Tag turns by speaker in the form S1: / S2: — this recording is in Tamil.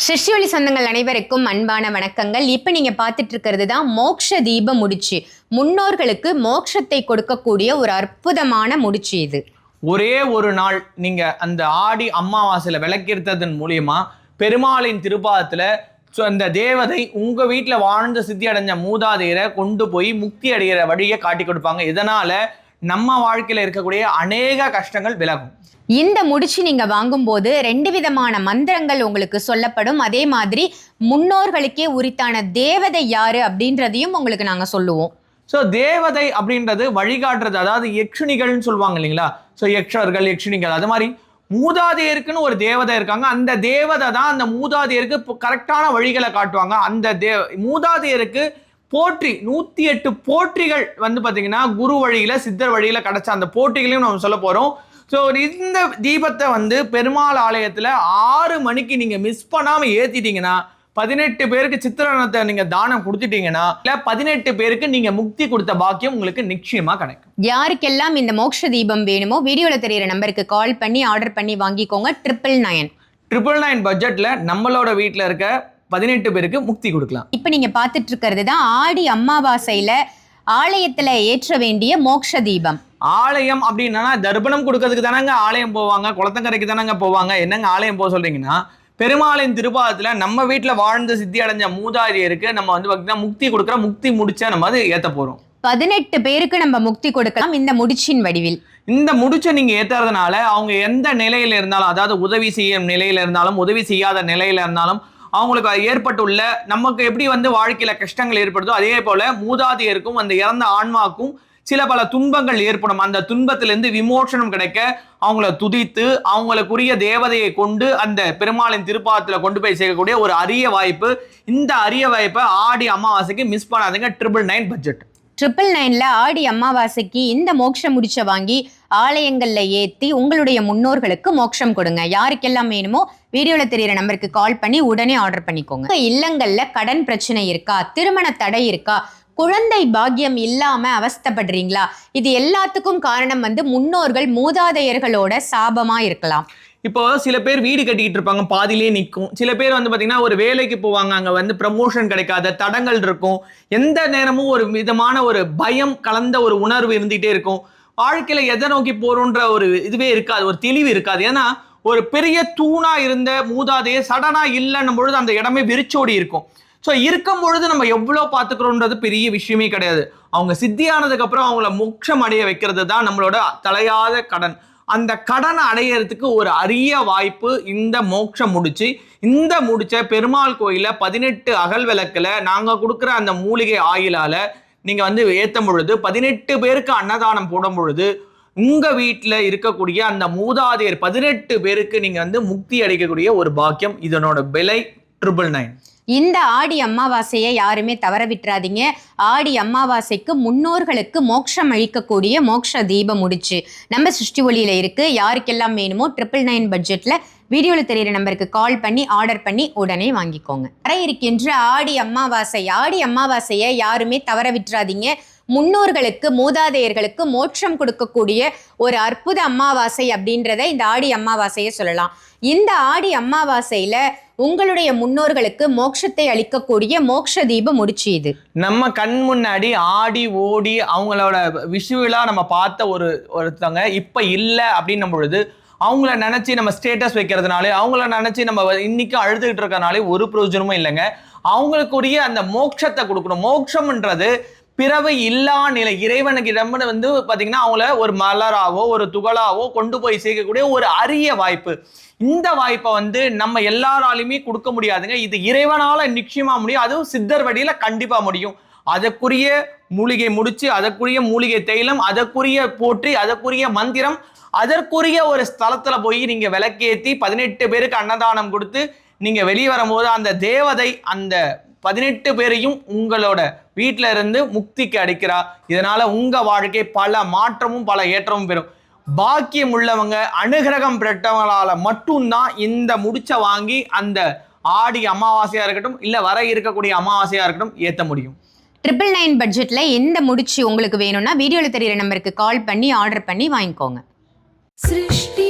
S1: சிஷ்யொலி சொந்தங்கள் அனைவருக்கும் அன்பான வணக்கங்கள். இப்போ நீங்கள் பார்த்துட்டு இருக்கிறது தான் மோக்ஷ தீப முடிச்சு. முன்னோர்களுக்கு மோட்சத்தை கொடுக்கக்கூடிய ஒரு அற்புதமான முடிச்சு இது.
S2: ஒரே ஒரு நாள் நீங்கள் அந்த ஆடி அமாவாசையில விளக்கெடுத்ததன் மூலியமா பெருமாளின் திருப்பாதத்தில் ஸோ அந்த தேவதை உங்கள் வீட்டில் வாழ்ந்து சித்தி அடைஞ்ச மூதாதையரை கொண்டு போய் முக்தி அடைகிற வழியை காட்டி கொடுப்பாங்க. இதனால் நம்ம வாழ்க்கையில இருக்கக்கூடிய அநேக கஷ்டங்கள் விலகும்.
S1: இந்த முடிச்சு நீங்க வாங்கும்போது ரெண்டு விதமான மந்திரங்கள் உங்களுக்கு சொல்லப்படும். அதே மாதிரி முன்னோர்களுக்கே உரித்தான தேவதை யாரு அப்படின்றதையும் உங்களுக்கு நாங்க சொல்லுவோம்.
S2: ஸோ தேவதை அப்படின்றது வழிகாட்டுறது அதாவது யக்ஷினிகள்னு சொல்லுவாங்க இல்லைங்களா? ஸோ யக்ஷர்கள் யக்ஷினிகள் அது மாதிரி மூதாதையருக்குன்னு ஒரு தேவதை இருக்காங்க. அந்த தேவதை தான் அந்த மூதாதையருக்கு கரெக்டான வழிகளை காட்டுவாங்க. அந்த தே மூதாதையருக்கு போற்றி நூற்றி எட்டு போற்றிகள் வந்து பார்த்தீங்கன்னா குரு வழியில் சித்தர் வழியில் கிடைச்ச அந்த போற்றிகளையும் நம்ம சொல்ல போகிறோம் ஸோ இந்த தீபத்தை வந்து பெருமாள் ஆலயத்தில் ஆறு மணிக்கு நீங்கள் மிஸ் பண்ணாமல் ஏற்றிட்டீங்கன்னா பதினெட்டு பேருக்கு சித்திரனத்தை நீங்க தானம் கொடுத்துட்டீங்கன்னா இல்ல பதினெட்டு பேருக்கு நீங்க முக்தி கொடுத்த பாக்கியம் உங்களுக்கு நிச்சயமா கிடைக்கும்.
S1: யாருக்கெல்லாம் இந்த மோட்ச தீபம் வேணுமோ வீடியோல தெரியிற நம்பருக்கு கால் பண்ணி ஆர்டர் பண்ணி வாங்கிக்கோங்க. ட்ரிபிள் நயன்
S2: ட்ரிபிள் நைன் பட்ஜெட்ல நம்மளோட வீட்ல இருக்க பதினெட்டு பேருக்கு முக்தி கொடுக்கலாம்.
S1: இப்போ நீங்க பார்த்துட்டு இருக்கிறது தான் ஆடி அமாவாசையில ஆலயத்துல ஏற்ற வேண்டிய மோட்ச தீபம்.
S2: ஆலயம் அப்படின்னா தர்ப்பணம் கொடுக்கறதுக்கு தானங்க ஆலயம் போவாங்க குளத்தங்கரைக்கு தானங்க போவாங்க. என்னங்க ஆலயம் போக சொல்றீங்கன்னா பெருமாளின் திருப்பாதத்துல நம்ம வீட்டுல வாழ்ந்து சித்தி அடைஞ்ச மூதாதையருக்கு நம்ம வந்து பார்த்தீங்கன்னா முக்தி கொடுக்குற முக்தி முடிச்ச நம்ம அது ஏத்த போறோம்.
S1: பதினெட்டு பேருக்கு நம்ம முக்தி கொடுக்கலாம் இந்த முடிச்சின் வடிவில்.
S2: இந்த முடிச்ச நீங்க ஏத்துறதுனால அவங்க எந்த நிலையில இருந்தாலும் அதாவது உதவி செய்யும் நிலையில இருந்தாலும் உதவி செய்யாத நிலையில இருந்தாலும் அவங்களுக்கு ஏற்பட்டுள்ள நமக்கு எப்படி வந்து வாழ்க்கையில கஷ்டங்கள் ஏற்படுதோ அதே போல மூதாதையருக்கும் அந்த இறந்த ஆன்மாக்கும் சில பல துன்பங்கள் ஏற்படும். அந்த துன்பத்திலிருந்து விமோசனம் கிடைக்க அவங்கள துதித்து அவங்களுக்குரிய தேவதையை கொண்டு அந்த பெருமாளின் திருப்பாதத்துல கொண்டு போய் சேர்க்கக்கூடிய ஒரு அரிய வாய்ப்பு. இந்த அரிய வாய்ப்பை ஆடி அமாவாசைக்கு மிஸ் பண்ணாதீங்க. ட்ரிபிள் நைன் பட்ஜெட்
S1: ட்ரிபிள் நைன்ல ஆடி அமாவாசைக்கு இந்த மோட்சம் முடிச்ச வாங்கி ஆலயங்கள்ல ஏத்தி உங்களுடைய முன்னோர்களுக்கு மோட்சம் கொடுங்க. யாருக்கெல்லாம் வேணுமோ வீடியோல தெரியிற நம்பருக்கு கால் பண்ணி உடனே ஆர்டர் பண்ணிக்கோங்க. உங்க இல்லங்கள்ல கடன் பிரச்சனை இருக்கா? திருமண தடை இருக்கா? குழந்தை பாக்கியம் இல்லாம அவஸ்தைப்படுறீங்களா? இது எல்லாத்துக்கும் காரணம் வந்து முன்னோர்கள் மூதாதையர்களோட சாபமா இருக்கலாம்.
S2: இப்போ சில பேர் வீடு கட்டிக்கிட்டு இருப்பாங்க பாதிலே நிற்கும் சில பேர் வந்து பார்த்தீங்கன்னா ஒரு வேலைக்கு போவாங்க அங்கே வந்து ப்ரமோஷன் கிடைக்காத தடங்கள் இருக்கும். எந்த நேரமும் ஒரு விதமான ஒரு பயம் கலந்த ஒரு உணர்வு இருந்துகிட்டே இருக்கும். வாழ்க்கையில் எதை நோக்கி போகிறோன்ற ஒரு இதுவே இருக்காது ஒரு தெளிவு இருக்காது. ஏன்னா ஒரு பெரிய தூணாக இருந்த மூதாதையே சடனாக இல்லைன்னும் பொழுது அந்த இடமே விரிச்சோடி இருக்கும். ஸோ இருக்கும் பொழுது நம்ம எவ்வளோ பார்த்துக்கிறோன்றது பெரிய விஷயமே கிடையாது. அவங்க சித்தியானதுக்கப்புறம் அவங்கள மோட்சம் அடைய வைக்கிறது தான் நம்மளோட தலையாத கடன். அந்த கடனை அடையிறதுக்கு ஒரு அரிய வாய்ப்பு இந்த மோட்சம் முடிச்சு. இந்த முடிச்ச பெருமாள் கோயிலில் பதினெட்டு அகல் விளக்கில் நாங்கள் கொடுக்குற அந்த மூலிகை ஆயிலால் நீங்கள் வந்து ஏற்றும் பொழுது பதினெட்டு பேருக்கு அன்னதானம் போடும் பொழுது உங்கள் வீட்டில் இருக்கக்கூடிய அந்த மூதாதையர் பதினெட்டு பேருக்கு நீங்கள் வந்து முக்தி அடைக்கக்கூடிய ஒரு பாக்கியம் இதனோட விலை ட்ரிபிள் நைன்
S1: இந்த ஆடி அமாவாசையை யாருமே தவற விட்டுறாதீங்க. ஆடி அமாவாசைக்கு முன்னோர்களுக்கு மோட்சம் அளிக்கக்கூடிய மோட்ச தீபம் முடிச்சு. நம்ம சிருஷ்டி ஒளியில் இருக்கு. யாருக்கெல்லாம் வேணுமோ ட்ரிபிள் நைன் பட்ஜெட்ல வீடியோவில் தெரிகிற நம்பருக்கு கால் பண்ணி ஆர்டர் பண்ணி உடனே வாங்கிக்கோங்க. வர இருக்கின்ற ஆடி அமாவாசை ஆடி அமாவாசையை யாருமே தவற விட்டுறாதீங்க. முன்னோர்களுக்கு மூதாதையர்களுக்கு மோட்சம் கொடுக்கக்கூடிய ஒரு அற்புத அமாவாசை அப்படின்றத இந்த ஆடி அமாவாசையை சொல்லலாம். இந்த ஆடி அமாவாசையில் உங்களுடைய முன்னோர்களுக்கு மோட்சத்தை அளிக்கக்கூடிய மோட்ச தீபம் முடிச்சு இது.
S2: நம்ம கண் முன்னாடி ஆடி ஓடி அவங்களோட விஷுவலா நம்ம பார்த்த ஒரு ஒருத்தவங்க இப்ப இல்லை அப்படின்னும் பொழுது அவங்கள நினைச்சு நம்ம ஸ்டேட்டஸ் வைக்கிறதுனாலே அவங்கள நினைச்சு நம்ம இன்றைக்கும் அழுதுகிட்டு இருக்கனாலே ஒரு பிரயோஜனமும் இல்லைங்க. அவங்களுக்குரிய அந்த மோட்சத்தை கொடுக்கணும். மோட்சம்ன்றது பிறவு இல்லா நிலை. இறைவனுக்கு இடம் வந்து பார்த்தீங்கன்னா அவங்கள ஒரு மலராவோ ஒரு துகளாவோ கொண்டு போய் சேர்க்கக்கூடிய ஒரு அரிய வாய்ப்பு. இந்த வாய்ப்பை வந்து நம்ம எல்லாராலையுமே கொடுக்க முடியாதுங்க. இது இறைவனால் நிச்சயமாக முடியும். அதுவும் சித்தர் வடியில் கண்டிப்பாக முடியும். அதற்குரிய மூலிகை முடிச்சு அதற்குரிய மூலிகை தைலம் அதற்குரிய போற்றி அதற்குரிய மந்திரம் அதற்குரிய ஒரு ஸ்தலத்தில் போய் நீங்கள் விளக்கேத்தி பதினெட்டு பேருக்கு அன்னதானம் கொடுத்து நீங்கள் வெளியே வரும்போது அந்த தேவதை அந்த பதினெட்டு பேரையும் உங்களோட வீட்டில இருந்து முக்திக்கு அடிக்கிறா. இதனால உங்க வாழ்க்கை பல மாற்றமும் பல ஏற்றமும் பெறும். பாக்கியம் உள்ளவங்க அனுகிரகம் பெற்றவங்களால மட்டும்தான் இந்த முடிச்ச வாங்கி அந்த ஆடி அமாவாசையாக இருக்கட்டும் இல்லை வர இருக்கக்கூடிய அமாவாசையாக இருக்கட்டும் ஏற்ற முடியும்.
S1: ட்ரிபிள் நைன் பட்ஜெட்டில் எந்த முடிச்சு உங்களுக்கு வேணும்னா வீடியோவில் தெரிகிற நம்பருக்கு கால் பண்ணி ஆர்டர் பண்ணி வாங்கிக்கோங்க.
S3: சிருஷ்டி